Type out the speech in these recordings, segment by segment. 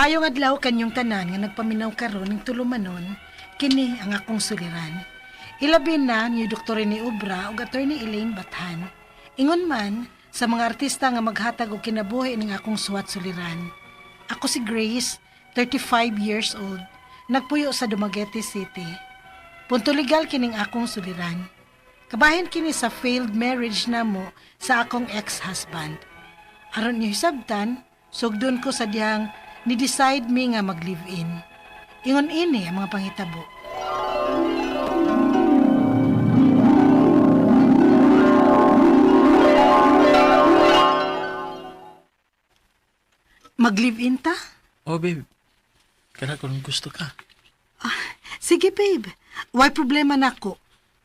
Mayong adlaw kanyong tanan nga nagpaminaw karon ning tulumanon kini ang akong suliran. Ilabi na ni Dr. ni Ubra ug Attorney Elaine Bathan. Ingon man sa mga artista nga maghatag og kinabuhi ning akong suwat suliran. Ako si Grace, 35 years old, nagpuyo sa Dumaguete City. Punto legal kining akong suliran. Kabahin kini sa failed marriage namo sa akong ex-husband. Aron niyo hisabtan, sugdon ko sa diyang ni-decide mi nga mag-live-in. Ingon ini ang mga pangitabo. Mag-live-in ta? Oh, babe. Kaya kung gusto ka. Sige, babe. Why problema na ko?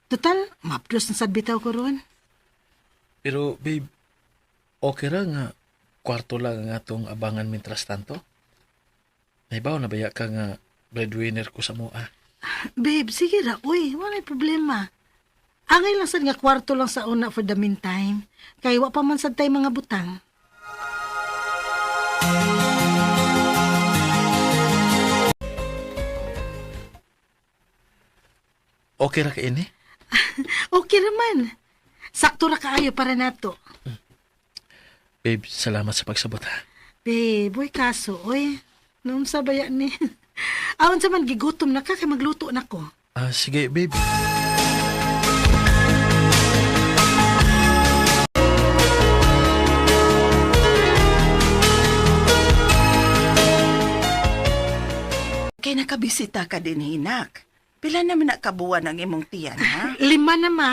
Total, mapdos na sad bitaw ko ron. Pero, babe, okay ra nga kwarto lang nga atong abangan mintras tanto? Naibaw na baya ka nga breadwinner ko sa mua. Babe, sige ra. Uy, wala problema. Angay lang sad nga kwarto lang sa una for the meantime. Kay wa pa man sad tay mga butang. Okay ra ka ini? Okay raman. Sakto ra kaayo para nato. Babe, salamat sa pagsabot ha. Babe, boy kaso, oy. Noon sa baya ni. Awan sa man gigutom na ka kay magluto na ko. Ah, sige, babe. Kay nakabisita ka din, hinak. Pila naman nakabuwan ang imong tiyan, ha? Lima na ma.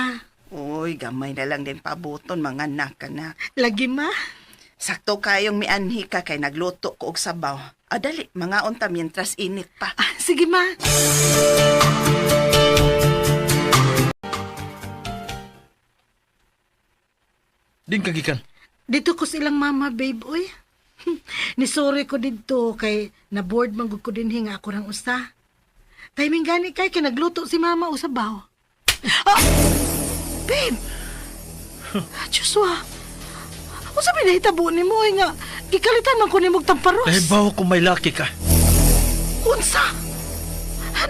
Uy, gamay na lang din pabuton, mga anak ka na. Lagi ma. Sakto kayong mianhi ka kay nagluto ko og sabaw. Adali, mga unta mientras init pa. Ah, sige ma. Din kagikan. Dito ko silang mama, babe, oy. Nisori ko dito kay na-board man gud ko din hinga ako rang usa. Timing gani kay kay nagluto si mama usabaw. Ah! Babe! Joshua! Unsa ba nahitabo ni mo oy, nga gikalitan man ko ni mog tamparos? Naibaw kung may laki ka. Unsa?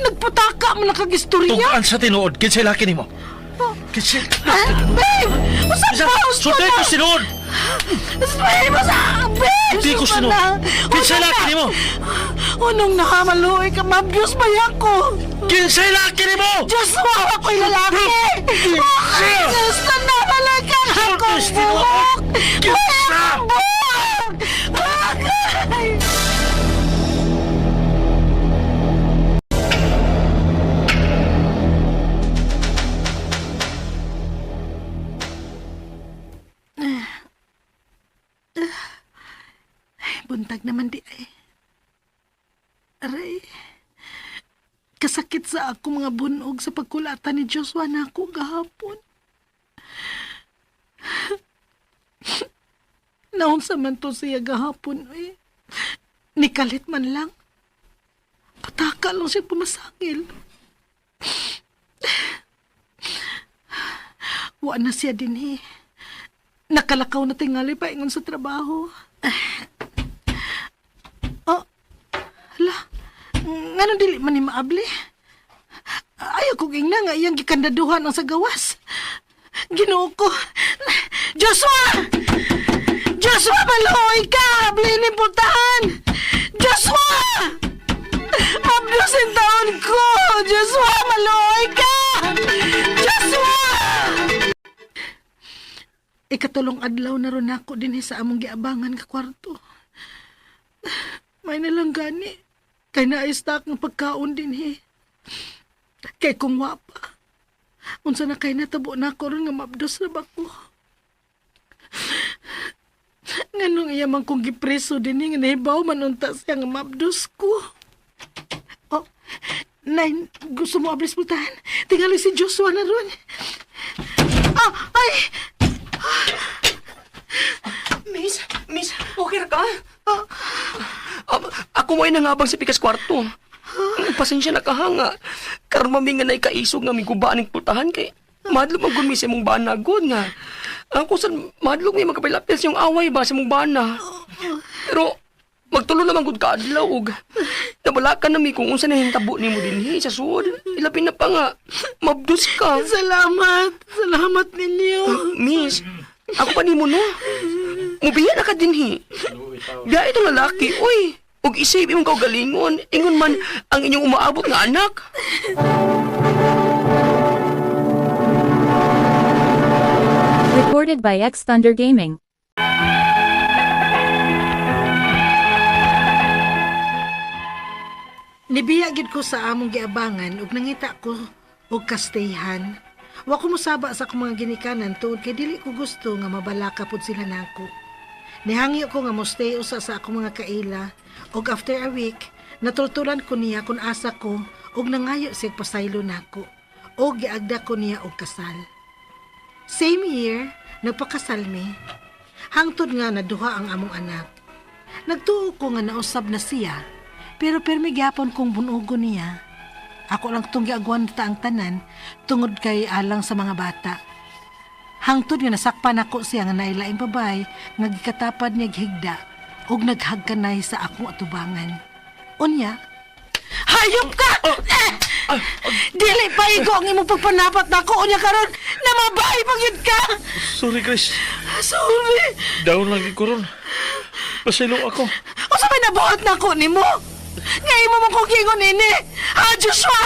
Nagputaka man lang kag istorya? Tugaan sa tinuod, kinsay laki ni mo. Kinsay Ah, babe! Unsa ba? Unsa sutay ko sinuod! Babe, unsa? Babe! Hindi ko sinuod. Unsa laki na? ni mo. Unong nakamaluoy ka, mabiyos ba ko? Kinsay laki ni mo! Diyos mo, ako'y lalaki! Okay, gusto na Gusto mo? buhok! Kinsa? Akong buhok! Buntag naman di ay. Aray. Kasakit sa ako mga bunog sa pagkulatan ni Joshua na ako gahapon. Naunsa man to siya gahapon eh. Nikalit man lang. Pataka lang siya pumasangil. Wa na siya din eh. Nakalakaw na tingali pa ingon sa trabaho. Oh, hala. Nga dili man ni maabli. Ayaw ko ging na nga iyang gikandaduhan ang sa gawas. Ginoo ko. Joshua! Joshua, maluoy ka! Abli ni putahan! Joshua! Ablusin taon ko! Joshua, maluoy ka! Joshua! Ikatulong adlaw na ron ako din sa among giabangan ka kwarto. May nalang gani. Kay na-stock ng pagkaon din he. Kay kung wapa. Unsa na kay natabo na ako ron nga mabdos na ba ko. Nganong iya man kong gipreso din nga nahibaw man unta siya nga mabdos ko. Oh, Nay, gusto mo ablis putahan? Tingali si Joshua na ron. Ah, ay! Miss, miss, okay ra ka? Ah, ako mo nangabang sa pikas kwarto. Pasensya na kahanga. Karon mami nga nay kaisog nga migubaan ning pultahan kay madlo man gud mi sa imong bana gud nga. Ako sa madlo mi magkapilapil sa yung away ba sa imong bana. Pero Magtulo naman gud ka adlaw ug nabala ka na mi kung unsa na hintabo nimo dinhi sa suod. Ilabi na pa nga mabdus ka. Salamat. Salamat ninyo. Miss, ako pa nimo no. Mubiya na ka dinhi. Biya itong lalaki, oy. Ug isip imong kaugalingon, ingon man ang inyong umaabot nga anak. Recorded by X Thunder Gaming. Nibiya gid ko sa among giabangan ug nangita ko og kastayhan. Wa ko musaba sa akong mga ginikanan tuod kay dili ko gusto nga mabalaka pud sila nako. Nihangyo ko nga mostay usa sa akong mga kaila ug after a week natultulan ko niya kung asa ko ug nangayo siya pasaylo nako ug giagda ko niya og kasal. Same year, nagpakasal mi. Hangtod nga naduha ang among anak. Nagtuo ko nga nausab na siya, pero permi gyapon kong bunugo niya. Ako lang itong giagwan ta ang tanan tungod kay alang sa mga bata. Hangtod nga nasakpan ako siya nga nailaing babay nga gikatapad niya higda ug naghagkanay sa akong atubangan. Unya, Hayop ka! Eh! Dili pa igo ang imong pagpanapat na ako. Unya karon na mabay pagyud ka! Sorry, Chris. Sorry! Down lang ko ron. Pasilo ako. O sa may nabuhat na ako ni mo? Ngayon mo mong kugingon nini! Ha, Joshua!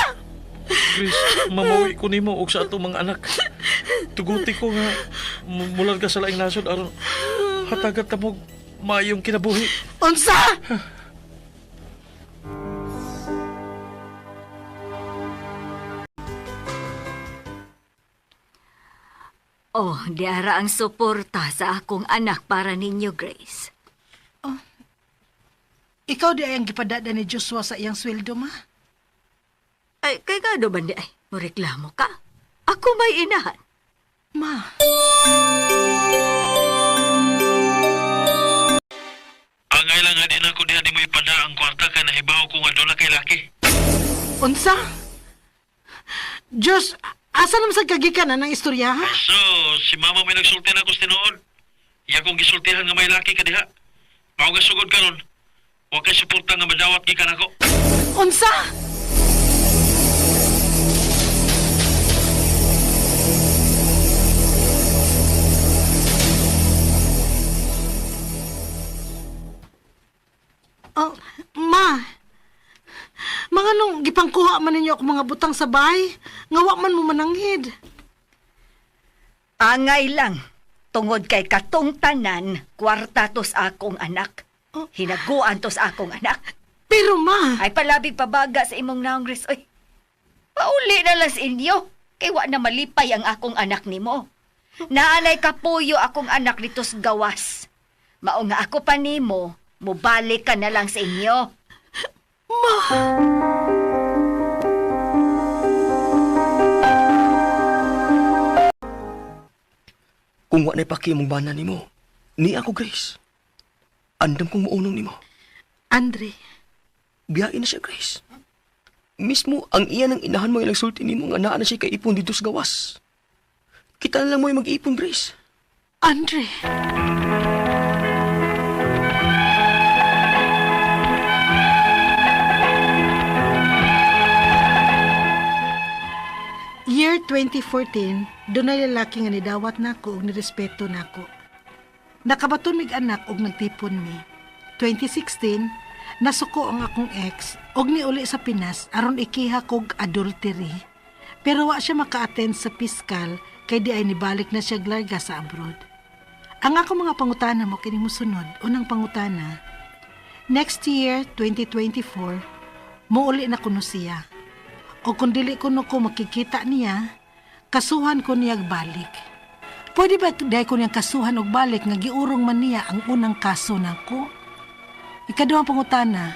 Chris, mamuwi ko nimo og sa ato mga anak. Tuguti ko nga mu- mulan ka sa laing nasod aron hatagat ta mo maayong kinabuhi. Unsa? Oh, diara ang suporta sa akong anak para ninyo, Grace. Ikaw di ay ang gipadada ni Joshua sa iyang sweldo, ma? Ay, kay gado ba di ay, moreklamo ka? Ako may inahan. Ma, Angay lang nga din ako diha di mo ipada ang kwarta kay nahibaw ko nga doon na kay laki. unsa? Diyos, asa naman sa kagikanan ng istorya, ha? So, si mama may nagsulti na ako sa tinuod. Iya kong gisultihan nga may laki ka diha. Mao nga sugod karon. Wa kay suporta nga madawat gikan ako. Unsa? Oh, ma. Mga nung gipangkuha man ninyo ako mga butang sa bahay, ngawa man mo mananghid. Angay lang. Tungod kay katong tanan, kwarta tos akong anak. Hinaguan tos akong anak. Pero ma, Ay palabig pabaga sa imong naong, Grace. Oy, pauli na lang sa inyo. Kay wa na malipay ang akong anak nimo. Naanay kapuyo akong anak dito sa gawas. Mao nga ako pa nimo, mubalik ka na lang sa inyo. Kung wa na paki mong bana nimo, ni ako Grace. Andam kong maunong nimo. Andre, Biyain na siya, Grace. Mismo, ang iya ng inahan mo yung nagsulti nimo nga naa na siya kaipon dito sa gawas. Kita na lang mo yung mag-ipon, Grace. Andre. Year 2014, doon na lalaki nga nidawat nako ug nirespeto nako. Nakabaton mig anak ug nagtipon mi. 2016, nasuko ang akong ex ug niuli sa Pinas aron ikiha kog adultery. Pero wa siya maka-attend sa piskal kay di ay nibalik na siya glarga sa abroad. Ang ako mga pangutana mo kini musunod, unang pangutana. Next year, 2024, muuli na kuno siya. O kung dili kuno ko makikita niya, kasuhan ko niya balik. Pwede ba dahil ko niyang kasuhan og balik nga giurong man niya ang unang kaso nako? Ikaduhang pangutana.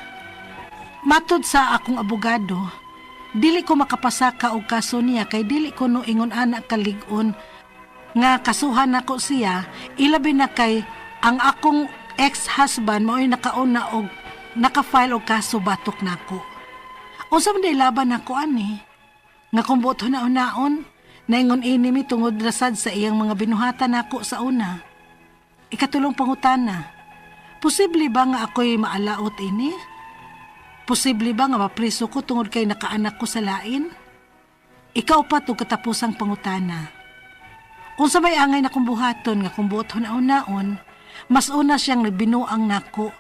Matod sa akong abogado, dili ko makapasaka og kaso niya kay dili ko no ingon anak kalig-on nga kasuhan nako siya ilabi na kay ang akong ex-husband mao'y nakauna og naka-file og kaso batok nako. Unsa man day laban nako ani? Nga kung boto na unaon, naingon ini mi tungod rasad sa iyang mga binuhatan nako sa una. Ikatulong pangutana. Posible ba nga ako'y maalaot ini? Posible ba nga mapriso ko tungod kay nakaanak ko sa lain? Ikaw pa to katapusang pangutana. Kung sa may angay na kong buhaton nga kung buot hunaon-naon, mas una siyang binuang nako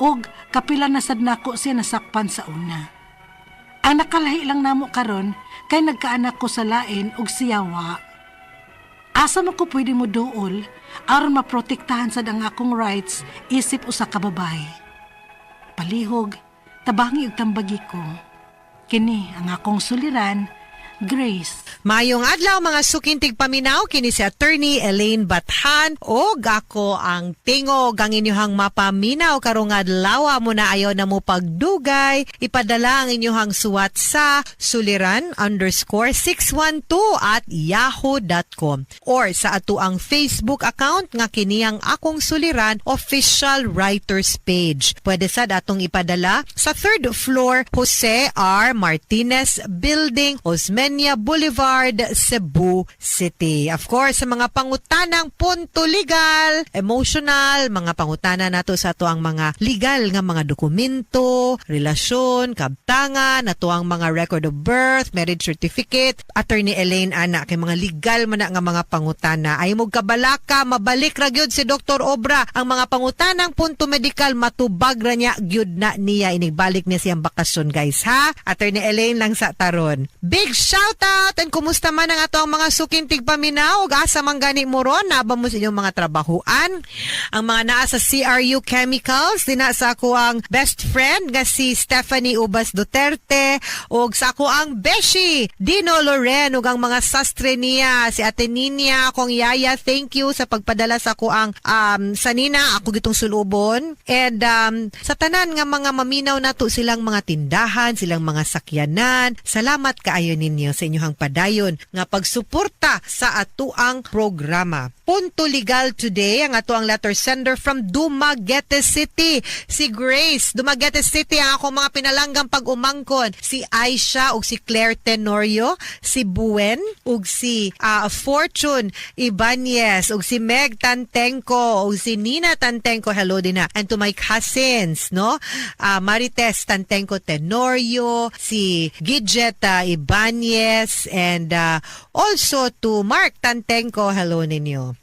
og kapila na sad nako siya nasakpan sa una. Ang nakalahi lang namo karon kay nagkaanak ko sa lain og siyawa. Asa mo ko pwede mo duol aron maprotektahan sad ang akong rights isip usa ka babay. Palihog, tabangi ug tambagi ko. Kini ang akong suliran, Grace. Mayong adlaw mga sukintig paminaw kini si attorney Elaine Bathan o ako ang tingog ang inyong mapaminaw karong adlaw mo na ayo na mo pagdugay ipadala ang inyong suwat sa suliran underscore 612 at yahoo.com or sa ato ang Facebook account nga kini ang akong suliran official writers page. Pwede sad atong ipadala sa third floor Jose R. Martinez Building, Osmeña Boulevard, Cebu City. Of course, sa mga pangutanang punto legal, emotional, mga pangutana nato sa ato ang mga legal nga mga dokumento, relasyon, kabtangan, nato ang mga record of birth, marriage certificate, attorney Elaine ana kay mga legal man nga mga pangutana. Ay mo kabalaka, mabalik ra gyud si Dr. Obra ang mga pangutanang punto medical matubag ra niya gyud na niya inigbalik niya siyang bakasyon guys ha. Attorney Elaine lang sa taron. Big shout out and kumusta man ang ato ang mga sukintig paminaw ug asa man gani mo ron? Naba mo sa inyong mga trabahuan. Ang mga naa sa CRU Chemicals dina sa ako ang best friend nga si Stephanie Ubas Duterte ug sa ako ang Beshi Dino Loren ug ang mga sastre niya si Ate Ninia akong yaya. Thank you sa pagpadala sa ako ang um, sanina ako gitong sulubon. And um, sa tanan nga mga maminaw nato silang mga tindahan silang mga sakyanan. Salamat kaayo ninyo sa inyong padayon nga pagsuporta sa atuang programa. Punto Legal today ang ato ang letter sender from Dumaguete City. Si Grace, Dumaguete City ang ako mga pinalanggang pag-umangkon. Si Aisha ug si Claire Tenorio, si Buen ug si ah, Fortune Ibanez ug si Meg Tantenko ug si Nina Tantenko. Hello din na. And to my cousins, no? Ah, Marites Tantenko Tenorio, si Gidget ah, Ibanez and ah, also to Mark Tantenko. Hello ninyo.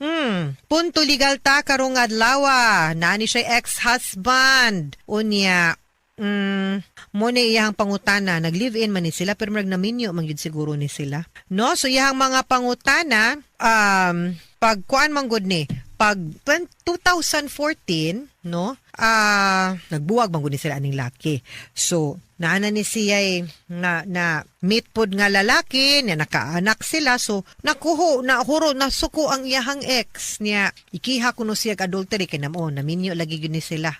Hmm, punto legal ta karong adlaw. Nani siya ex-husband. Unya, Mm, mo ni iyang pangutana, nag-live-in man ni sila pero nagnaminyo man gyud siguro ni sila. No, so iyang mga pangutana um pag kuan man gud ni pag 2014, no? Ah, nagbuwag man sila aning laki. So, naana ni siya eh, na na meet pod nga lalaki niya nakaanak sila so nakuho na huro nasuko ang iyahang ex niya ikiha kuno siya adultery kay namo naminyo lagi gyud ni sila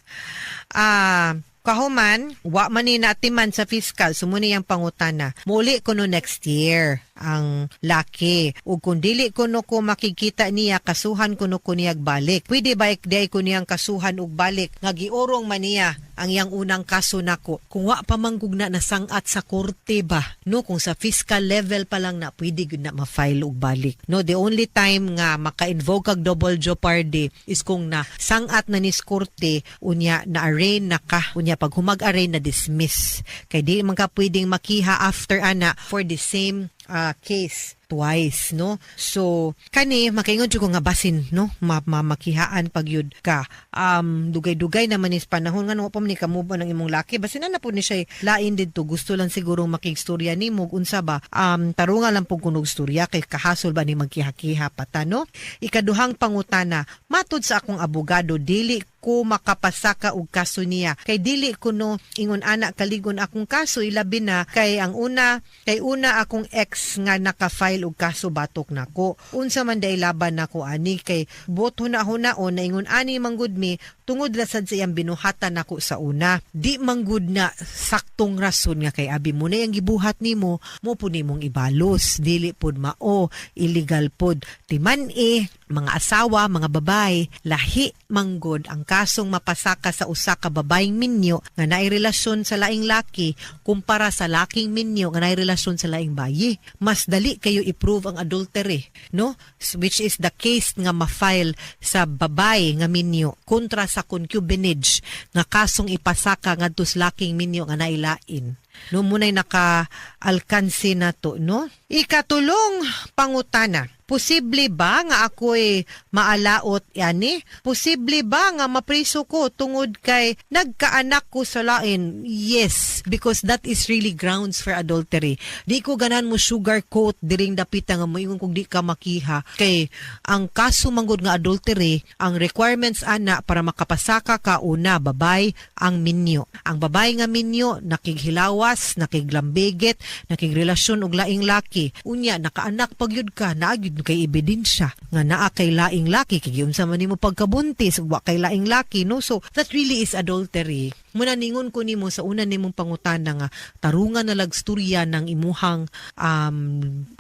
ah kahuman wa man ni natiman sa fiscal sumuni ang pangutana. Muli kuno next year ang laki. Ug kung dili kuno ko makikita niya kasuhan kuno ko niyag balik. Pwede ba ikday ko niyang kasuhan ug balik nga giurong man niya ang iyang unang kaso nako kung wa pa manggugna na sangat sa korte ba no? Kung sa fiscal level pa lang na pwede na ma-file og balik no? The only time nga maka-invoke kag double jeopardy is kung na sangat na ni korte unya na arraign na ka unya pag humag-arraign na dismiss. Kay di man ka pwedeng makiha after ana for the same uh, case twice no? So kani makaingon ko nga basin no? Ma ma- makihaan pag yun ka. Um dugay-dugay naman is panahon nga pa ni kamubo ng imong laki. Basin na po ni siya lain didto gusto lang siguro makigstorya nimo ug unsa ba? Um tarunga lang pug kunog storya. Kay kahasol ba ni magkiha-kiha pata no? Ikaduhang pangutana matud sa akong abogado dili ko makapasaka og kaso niya. Kay dili ko no ingon ana kaligon akong kaso. Ilabi na. Kay ang una kay una akong ex nga naka-file og kaso batok nako. Unsa man day laban nako ani kay boto na hunaon na ingon ani manggud mi tungod ra sad sa binuhatan nako sa una di manggud na saktong rason nga kay abi mo na yang gibuhat nimo mo po nimong ibalos dili pod mao illegal pod timan eh mga asawa, mga babay, lahi manggod ang kasong mapasaka sa usa ka babayeng minyo nga naay relasyon sa laing laki kumpara sa laking minyo nga naay relasyon sa laing bayi. Mas dali kayo i-prove ang adultery, no? Which is the case nga ma-file sa babay nga minyo kontra sa concubinage nga kasong ipasaka ngadto sa laking minyo nga nailain. No munay naka-alkansi na to, no? Ikatulong pangutana. Posible ba nga ako'y maalaot yani? Posible ba nga mapriso ko tungod kay nagkaanak ko sa lain? Yes, because that is really grounds for adultery. Di ko ganan mo sugarcoat diring dapita nga moingon kung di ka makiha. Kay ang kaso manggod nga adultery, ang requirements ana para makapasaka ka una babay ang minyo. Ang babay nga minyo nakighilawas, nakiglambigit, nakigrelasyon og laing laki. Unya nakaanak pagyud ka, naagyud kay ebidensya. Nga naa kay laing laki kay unsa man nimo pagkabuntis wa kay laing laki no? So that really is adultery. Muna ningon ko nimo sa una nimong pangutana nga tarungan na lag storya ng imuhang um,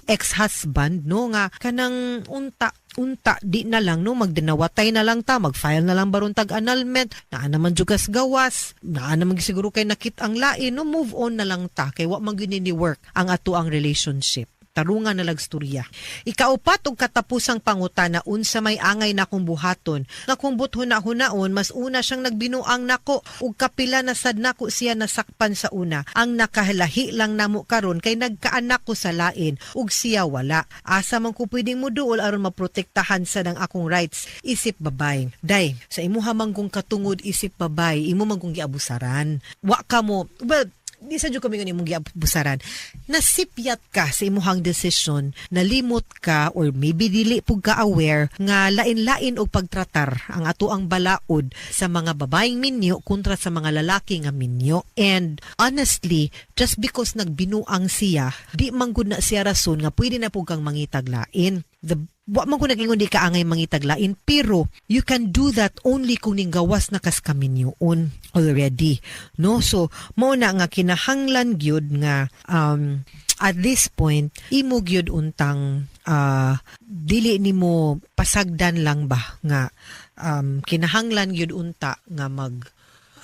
ex-husband no? Nga kanang unta unta di na lang no? Magdinawatay na lang ta mag-file na lang baron tag annulment. Naa naman jugas gawas. Naa naman siguro kay nakit ang lain no? Move on na lang ta. Kay wa man ni work ang ato ang relationship tarungan na lagstorya. Ikaupat og katapusang pangutana unsa may angay na kong buhaton. Nga kung buthuna-hunaon mas una siyang nagbinuang nako ug kapila na sad nako siya nasakpan sa una. Ang nakahalahi lang namo karon kay nagkaanak ko sa lain ug siya wala. Asa man ko pwedeng muduol aron maprotektahan sa ng akong rights isip babay. Day, sa imuha man kong katungod isip babay, imo man kong giabusaran. Wa ka mo, well, di sa jud kami nga imong giabusaran. Nasipyat ka sa imuhang desisyon nalimot ka or maybe dili pug ka aware nga lain-lain og pagtratar ang ato ang balaod sa mga babaeng minyo kontra sa mga lalaki nga minyo. And honestly just because nagbinuang siya di man gud na siya rason nga pwede na pug kang mangitaglain. The wa man ko nagingon di ka angay mangitaglain pero you can do that only kung ning gawas na kas kaminyoon already. No? So mao na nga kinahanglan gyud nga um at this point imo gyud untang ah, dili nimo pasagdan lang ba nga um, kinahanglan gyud unta nga mag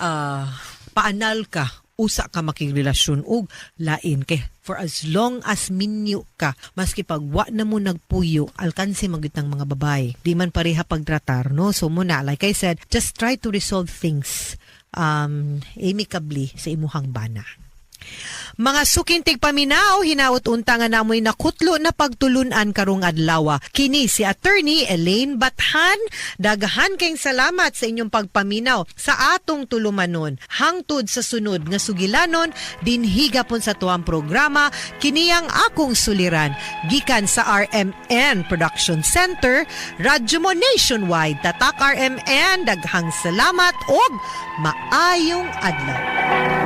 ah, paanal ka usa ka makigrelasyon og lain kay for as long as minyo ka maski pag wa na mo nagpuyo alkansi magitang mga babae di man pareha pagtratar no? So muna like I said just try to resolve things um amicably sa imuhang bana mga sukintig paminaw, hinawot unta nga namoy nakutlo na pagtulunan karong adlaw. Kini si attorney Elaine Bathan. Daghan kayong salamat sa inyong pagpaminaw sa atong tulumanon. Hangtod sa sunod nga sugilanon, dinhiga pon sa tuwang programa, kiniyang akong suliran. Gikan sa RMN Production Center, Radyo mo Nationwide, Tatak RMN, daghang salamat og maayong adlaw.